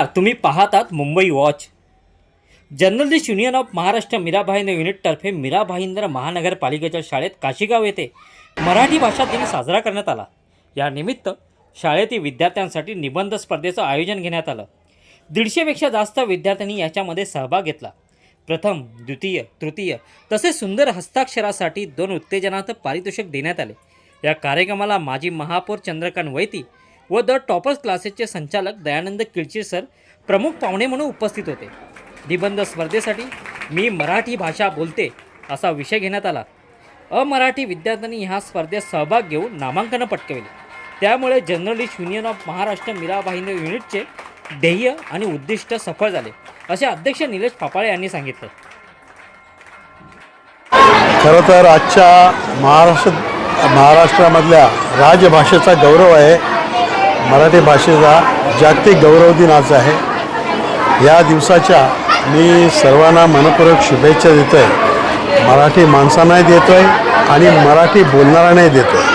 नमस्कार तुम्ही पाहतात Mumbai watch. Journalist union of Maharashtra Mirabhayandar युनिटतर्फे मीराभाईंद्र महानगरपालिकेच्या शाळेत काशीगाव येथे मराठी भाषा दिन साजरा करण्यात आला. या निमित्त शाळेतील विद्यार्थ्यांसाठी निबंध स्पर्धेचं आयोजन घेण्यात आलं. दीडशेपेक्षा जास्त विद्यार्थ्यांनी याच्यामध्ये सहभाग घेतला. प्रथम द्वितीय तृतीय तसेच सुंदर हस्ताक्षरासाठी दोन उत्तेजनार्थ पारितोषिक देण्यात आले. या कार्यक्रमाला माजी महापौर चंद्रकांत वैती व द टॉपर्स क्लासेसचे संचालक दयानंद किळचीर सर प्रमुख पाहुणे म्हणून उपस्थित होते. निबंध स्पर्धेसाठी मी मराठी भाषा बोलते असा विषय घेण्यात आला. अमराठी विद्यार्थ्यांनी ह्या स्पर्धेत सहभाग घेऊन नामांकनं पटकविली. त्यामुळे journalist union of Maharashtra Mira युनिटचे ध्येय आणि उद्दिष्ट सफळ झाले असे अध्यक्ष निलेश फापाळे यांनी सांगितले. खरं तर आजच्या महाराष्ट्र महाराष्ट्रामधल्या राजभाषेचा गौरव आहे. मराठी भाषेचा जागतिक गौरव दिन आज आहे. या दिवसाच्या मी सर्वांना मनपूर्वक शुभेच्छा देतो आहे मराठी माणसांनाही देतो आहे आणि मराठी बोलणाऱ्यांनाही देतो आहे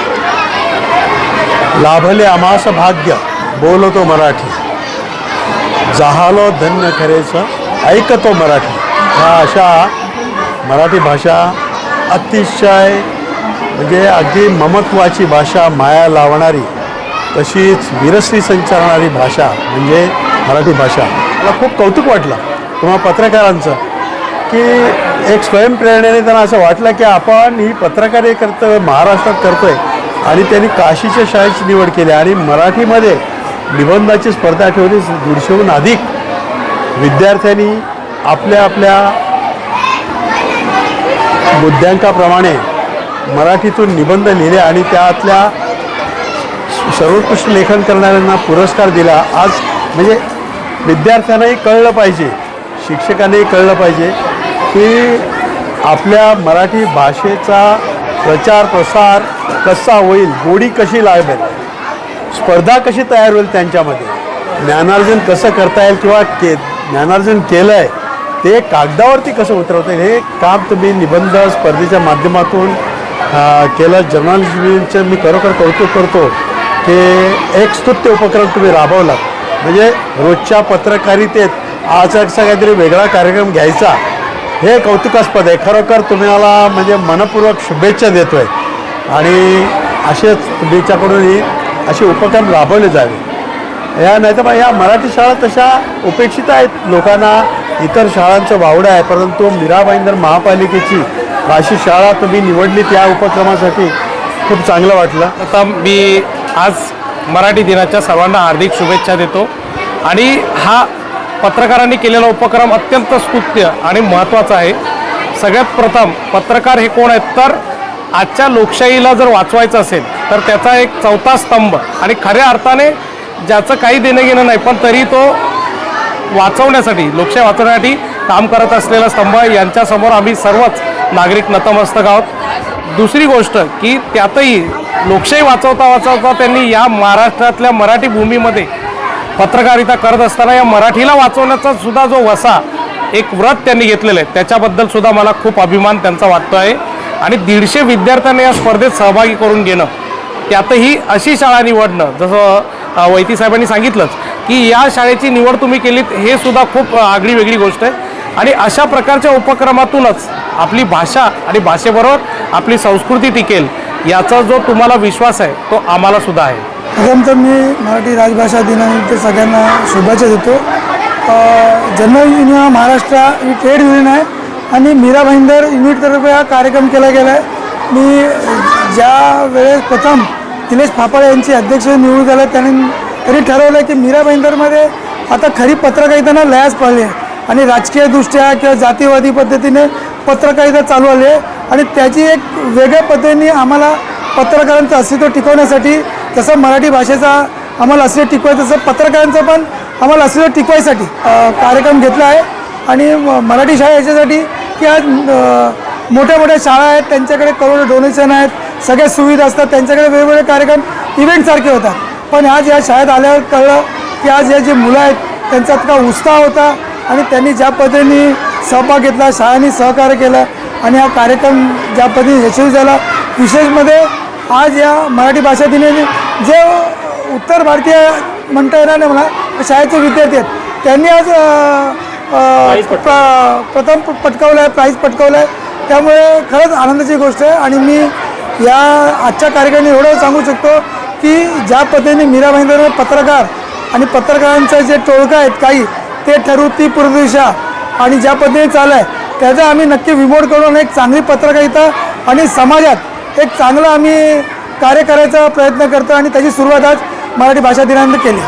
लाभले आमास भाग्य बोलतो मराठी. जहालो धन्य खरेचं ऐकतो मराठी. ह्या अशा मराठी भाषा अतिशय म्हणजे अगदी ममत्वाची भाषा माया लावणारी तशीच वीरश्री संचारणारी भाषा म्हणजे मराठी भाषा. मला खूप कौतुक वाटलं किंवा पत्रकारांचं की एक स्वयंप्रेरणेने त्यांना असं वाटलं की आपण ही पत्रकारी कर्तव्य महाराष्ट्रात करतो आहे आणि त्यांनी काशीच्या शाळेची निवड केली आणि मराठीमध्ये निबंधाची स्पर्धा ठेवली दीडशेहून अधिक विद्यार्थ्यांनी आपल्या आपल्या मुद्द्यांकाप्रमाणे मराठीतून निबंध लिहिले आणि त्यातल्या सर्वोत्कृष्ट लेखन करणाऱ्यांना पुरस्कार दिला. आज म्हणजे विद्यार्थ्यांनाही कळलं पाहिजे शिक्षकांनाही कळलं पाहिजे की आपल्या मराठी भाषेचा प्रचार प्रसार कसा होईल गोडी कशी लागेल स्पर्धा कशी तयार होईल त्यांच्यामध्ये ज्ञानार्जन कसं करता येईल किंवा के ज्ञानार्जन केलं आहे ते कागदावरती कसं उतरवता येईल हे काम तुम्ही निबंध स्पर्धेच्या माध्यमातून केलं. जर्नलिस्टचं मी खरोखर कौतुक करतो. हे एक स्तुत्य उपक्रम तुम्ही राबवला म्हणजे रोजच्या पत्रकारितेत आज असा काहीतरी वेगळा कार्यक्रम घ्यायचा. हे कौतुकास्पद आहे. खरोखर तुम्हाला म्हणजे मनपूर्वक शुभेच्छा देतो आहे आणि असेच तुमच्याकडूनही असे उपक्रम राबवले जावे. या नाही तर मग या मराठी शाळा तशा उपेक्षित आहेत. लोकांना इतर शाळांचं वावडं आहे. परंतु मीराबाईंदर महापालिकेची अशी शाळा तुम्ही निवडली त्या उपक्रमासाठी खूप चांगलं वाटलं. आता मी आज मराठी दिनाच्या सर्वांना हार्दिक शुभेच्छा देतो. आणि हा पत्रकारांनी केलेला उपक्रम अत्यंत स्तुत्य आणि महत्त्वाचा आहे. सगळ्यात प्रथम पत्रकार हे कोण आहेत? तर आजच्या लोकशाहीला जर वाचवायचं असेल तर त्याचा एक चौथा स्तंभ. आणि खऱ्या अर्थाने ज्याचं काही देणं घेणं नाही पण तरी तो वाचवण्यासाठी लोकशाही वाचवण्यासाठी काम करत असलेला स्तंभ यांच्यासमोर आम्ही सर्वच नागरिक नतमस्तक आहोत. दुसरी गोष्ट की त्यातही लोकशाही वाचवता वाचवता त्यांनी या महाराष्ट्रातल्या मराठी भूमीमध्ये पत्रकारिता करत असताना या मराठीला वाचवण्याचा सुद्धा जो वसा एक व्रत त्यांनी घेतलेलं आहे. त्याच्याबद्दल सुद्धा मला खूप अभिमान त्यांचा वाटतो आहे. आणि दीडशे विद्यार्थ्यांना या स्पर्धेत सहभागी करून घेणं त्यातही अशी शाळा निवडणं जसं वैती साहेबांनी सांगितलंच की या शाळेची निवड तुम्ही केलीत हे सुद्धा खूप आगळी वेगळी गोष्ट आहे. आणि अशा प्रकारच्या उपक्रमातूनच आपली भाषा आणि भाषेबरोबर आपली संस्कृती टिकेल याचा जो तुम्हाला विश्वास आहे तो आम्हाला सुद्धा आहे. प्रथमतः मी मराठी राजभाषा दिनानिमित्त सगळ्यांना शुभेच्छा देतो. अ, जनरल युनियन महाराष्ट्र ही ट्रेड युनियन आहे आणि मीरा भाईंदर युनिटतर्फे हा कार्यक्रम केला गेला आहे. मी ज्या वेळेस प्रथम निलेश फापाळे यांची अध्यक्ष निवडून झालं त्यांनी तरी ठरवलं की मीरा भाईंदरमध्ये आता खरी पत्रकारितांना लयाच पडली आहे. आणि राजकीयदृष्ट्या किंवा जातीवादी पद्धतीने पत्रकारिता चालू आली आहे. आणि त्याची एक वेगळ्या पद्धतीने आम्हाला पत्रकारांचं अस्तित्व टिकवण्यासाठी जसं मराठी भाषेचा आम्हाला अस्तित्व टिकवायचं तसं पत्रकारांचं पण आम्हाला अस्तित्व टिकवायसाठी कार्यक्रम घेतला आहे. आणि म- मराठी शाळा याच्यासाठी की आज मोठ्या मोठ्या शाळा आहेत त्यांच्याकडे करोडो डोनेशन आहेत सगळ्या सुविधा असतात त्यांच्याकडे वेगवेगळे कार्यक्रम इव्हेंटसारखे होतात. पण आज या शाळेत आल्यावर कळलं की आज या जे मुलं आहेत त्यांचा इतका उत्साह होता. आणि त्यांनी ज्या पद्धतीने सहभाग घेतला शाळांनी सहकार्य केलं आणि हा कार्यक्रम ज्या पद्धतीने यशस्वी झाला विशेषमध्ये आज या मराठी भाषा दिनाने जे उत्तर भारतीय म्हणता येणार नाही मला शाळेचे विद्यार्थी आहेत. त्यांनी आज प्रथम पटकावलं आहे प्राईज पटकावलं आहे. त्यामुळे खरंच आनंदाची गोष्ट आहे आणि मी या आजच्या कार्यक्रमाने एवढं सांगू शकतो की ज्या पद्धतीने मीरा भाईंदर पत्रकार आणि पत्रकारांचं जे टोळकं आहेत काही ते ठरवू ती पूर्वदिशा आणि ज्या पद्धतीने चालू आहे त्याचा आम्ही नक्की विमोड करून एक चांगली पत्रकारिता आणि समाजात एक चांगलं आम्ही कार्य करायचा प्रयत्न करतो आणि त्याची सुरुवात आज मराठी भाषा दिनानंतर केली.